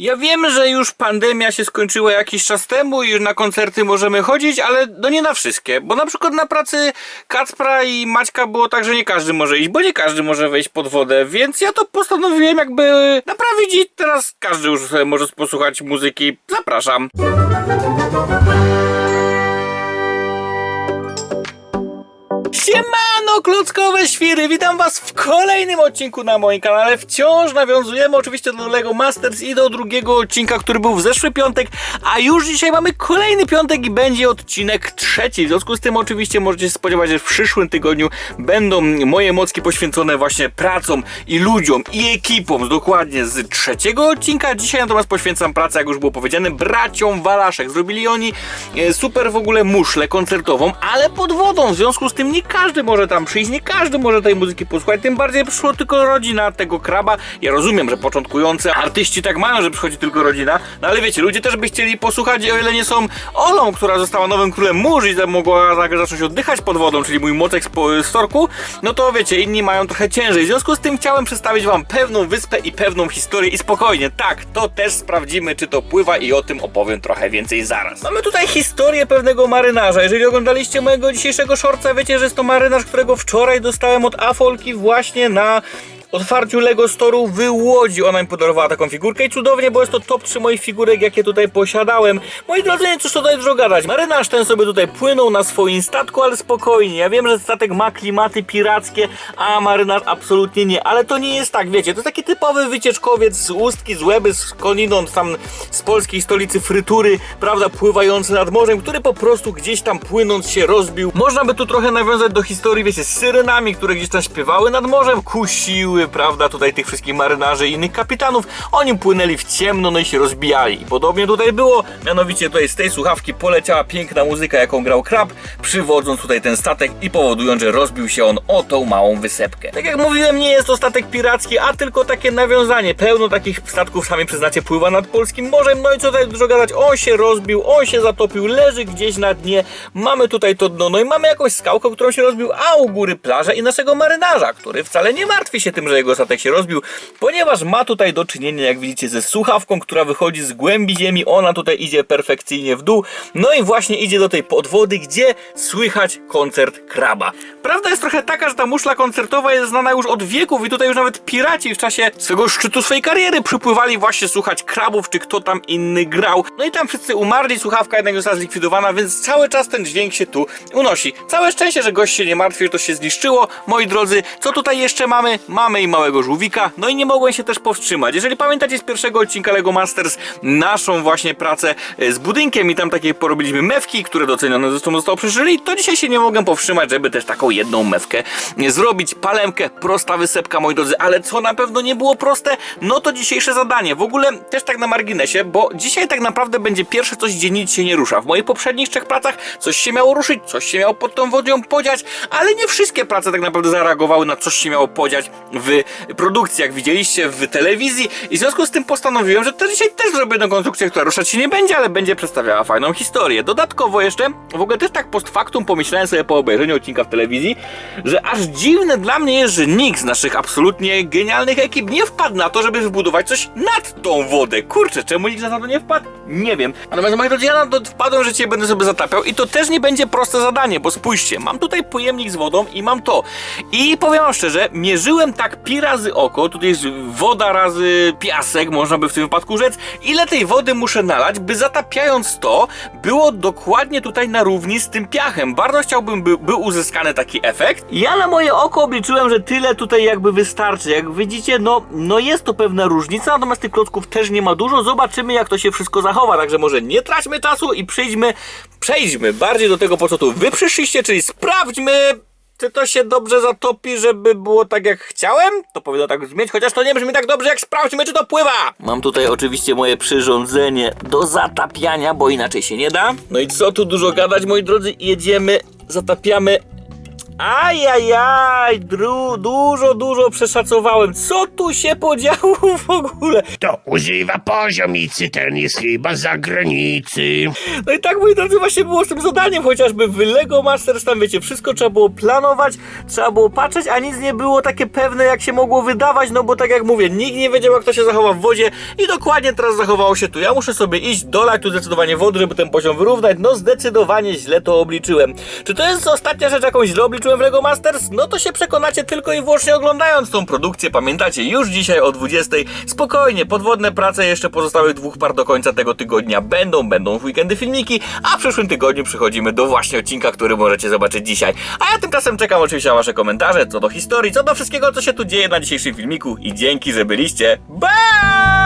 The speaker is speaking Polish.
Ja wiem, że już pandemia się skończyła jakiś czas temu i już na koncerty możemy chodzić, ale no nie na wszystkie. Bo na przykład na pracy Kacpra i Maćka było tak, że nie każdy może iść, bo nie każdy może wejść pod wodę, więc ja to postanowiłem jakby naprawić i teraz każdy już może posłuchać muzyki. Zapraszam. Siemano, klockowe świry! Witam was w kolejnym odcinku na moim kanale. Wciąż nawiązujemy oczywiście do Lego Masters i do drugiego odcinka, który był w zeszły piątek, a już dzisiaj mamy kolejny piątek i będzie odcinek trzeci. W związku z tym oczywiście możecie się spodziewać, że w przyszłym tygodniu będą moje mocki poświęcone właśnie pracom i ludziom i ekipom, dokładnie z trzeciego odcinka. Dzisiaj natomiast poświęcam pracę, jak już było powiedziane, braciom Walaszek. Zrobili oni e, super w ogóle muszlę koncertową, ale pod wodą. W związku z tym nie każdy może tam przyjść, nie każdy może tej muzyki posłuchać. Tym bardziej przyszło tylko rodzina tego kraba. Ja rozumiem, że początkujący artyści tak mają, że przychodzi tylko rodzina, no ale wiecie, ludzie też by chcieli posłuchać, o ile nie są Olą, która została nowym królem mórz i mogła tak zacząć oddychać pod wodą, czyli mój mocek z po- z torku, no to wiecie, inni mają trochę ciężej. W związku z tym chciałem przedstawić wam pewną wyspę i pewną historię i spokojnie, tak, to też sprawdzimy, czy to pływa i o tym opowiem trochę więcej zaraz. Mamy tutaj historię pewnego marynarza. Jeżeli oglądaliście mojego dzisiejszego shortca, wiecie, że jest to marynarz, którego wczoraj dostałem od Afolki właśnie na otwarciu Lego Store'u w Łodzi. Ona mi podarowała taką figurkę i cudownie, bo jest to top 3 moich figurek, jakie tutaj posiadałem. Moi drodzy, nie cóż tutaj dużo gadać. Marynarz ten sobie tutaj płynął na swoim statku, ale spokojnie. Ja wiem, że statek ma klimaty pirackie, a marynarz absolutnie nie. Ale to nie jest tak, wiecie, to taki typowy wycieczkowiec z Ustki, z Łeby, skądinąd tam z polskiej stolicy frytury, prawda, pływający nad morzem, który po prostu gdzieś tam płynąc się rozbił. Można by tu trochę nawiązać do historii, wiecie, z syrenami, które gdzieś tam śpiewały nad morzem, kusiły, prawda, tutaj tych wszystkich marynarzy i innych kapitanów. Oni płynęli w ciemno, no i się rozbijali. Podobnie tutaj było, mianowicie tutaj z tej słuchawki poleciała piękna muzyka, jaką grał Krab, przywodząc tutaj ten statek i powodując, że rozbił się on o tą małą wysepkę. Tak jak mówiłem, nie jest to statek piracki, a tylko takie nawiązanie. Pełno takich statków, sami przyznacie, pływa nad polskim morzem. No i co tutaj dużo gadać, on się rozbił, on się zatopił, leży gdzieś na dnie. Mamy tutaj to dno, no i mamy jakąś skałkę, którą się rozbił, a u góry plaża i naszego marynarza, który wcale nie martwi się tym, że jego statek się rozbił, ponieważ ma tutaj do czynienia, jak widzicie, ze słuchawką, która wychodzi z głębi ziemi. Ona tutaj idzie perfekcyjnie w dół. No i właśnie idzie do tej podwody, gdzie słychać koncert kraba. Prawda jest trochę taka, że ta muszla koncertowa jest znana już od wieków i tutaj już nawet piraci w czasie swego szczytu swojej kariery przypływali właśnie słuchać krabów, czy kto tam inny grał. No i tam wszyscy umarli, słuchawka jednak została zlikwidowana, więc cały czas ten dźwięk się tu unosi. Całe szczęście, że gość się nie martwi, że to się zniszczyło. Moi drodzy, co tutaj jeszcze mamy? Mamy i małego żółwika, no i nie mogłem się też powstrzymać. Jeżeli pamiętacie z pierwszego odcinka LEGO Masters naszą właśnie pracę e, z budynkiem i tam takie porobiliśmy mewki, które docenione zresztą zostało przeżyli, to dzisiaj się nie mogłem powstrzymać, żeby też taką jedną mewkę e, zrobić. Palemkę, prosta wysepka, moi drodzy, ale co na pewno nie było proste, no to dzisiejsze zadanie. W ogóle też tak na marginesie, bo dzisiaj tak naprawdę będzie pierwsze coś, gdzie nic się nie rusza. W moich poprzednich trzech pracach coś się miało ruszyć, coś się miało pod tą wodą podziać, ale nie wszystkie prace tak naprawdę zareagowały na coś się miało podziać w produkcji, jak widzieliście w telewizji i w związku z tym postanowiłem, że to dzisiaj też zrobię jedną konstrukcję, która ruszać się nie będzie, ale będzie przedstawiała fajną historię. Dodatkowo jeszcze, w ogóle też tak post factum pomyślałem sobie po obejrzeniu odcinka w telewizji, że aż dziwne dla mnie jest, że nikt z naszych absolutnie genialnych ekip nie wpadł na to, żeby wybudować coś nad tą wodę. Kurczę, czemu nikt na to nie wpadł? Nie wiem. Natomiast moi drodzy, ja na to wpadłem, że cię będę sobie zatapiał i to też nie będzie proste zadanie, bo spójrzcie, mam tutaj pojemnik z wodą i mam to. I powiem wam szczerze, mierzyłem tak pi razy oko, tutaj jest woda razy piasek, można by w tym wypadku rzec, ile tej wody muszę nalać, by zatapiając to, było dokładnie tutaj na równi z tym piachem. Bardzo chciałbym, by był uzyskany taki efekt. Ja na moje oko obliczyłem, że tyle tutaj jakby wystarczy. Jak widzicie, no, no jest to pewna różnica, natomiast tych klocków też nie ma dużo. Zobaczymy, jak to się wszystko zachowa. Także może nie traćmy czasu i przejdźmy, przejdźmy bardziej do tego, po co tu wy przyszliście, czyli sprawdźmy, czy to się dobrze zatopi, żeby było tak jak chciałem? To powinno tak brzmieć, chociaż to nie brzmi tak dobrze, jak sprawdźmy, czy to pływa! Mam tutaj oczywiście moje przyrządzenie do zatapiania, bo inaczej się nie da. No i co tu dużo gadać, moi drodzy, jedziemy, zatapiamy. Ajajaj, dru, dużo, dużo przeszacowałem. Co tu się podziało w ogóle? To używa poziomicy, ten jest chyba z zagranicy. No i tak, moi drodzy, właśnie było z tym zadaniem, chociażby w Lego Masters, tam wiecie, wszystko trzeba było planować, trzeba było patrzeć, a nic nie było takie pewne, jak się mogło wydawać, no bo tak jak mówię, nikt nie wiedział, jak to się zachowa w wodzie i dokładnie teraz zachowało się tu. Ja muszę sobie iść, dolać tu zdecydowanie wody, żeby ten poziom wyrównać, no zdecydowanie źle to obliczyłem. Czy to jest ostatnia rzecz, jaką źle obliczyłem w Lego Masters? No to się przekonacie tylko i wyłącznie oglądając tą produkcję, pamiętacie, już dzisiaj o 20. Spokojnie, podwodne prace jeszcze pozostałych dwóch par do końca tego tygodnia będą, będą w weekendy filmiki, a w przyszłym tygodniu przechodzimy do właśnie odcinka, który możecie zobaczyć dzisiaj. A ja tymczasem czekam oczywiście na wasze komentarze, co do historii, co do wszystkiego, co się tu dzieje na dzisiejszym filmiku i dzięki, że byliście. Bye!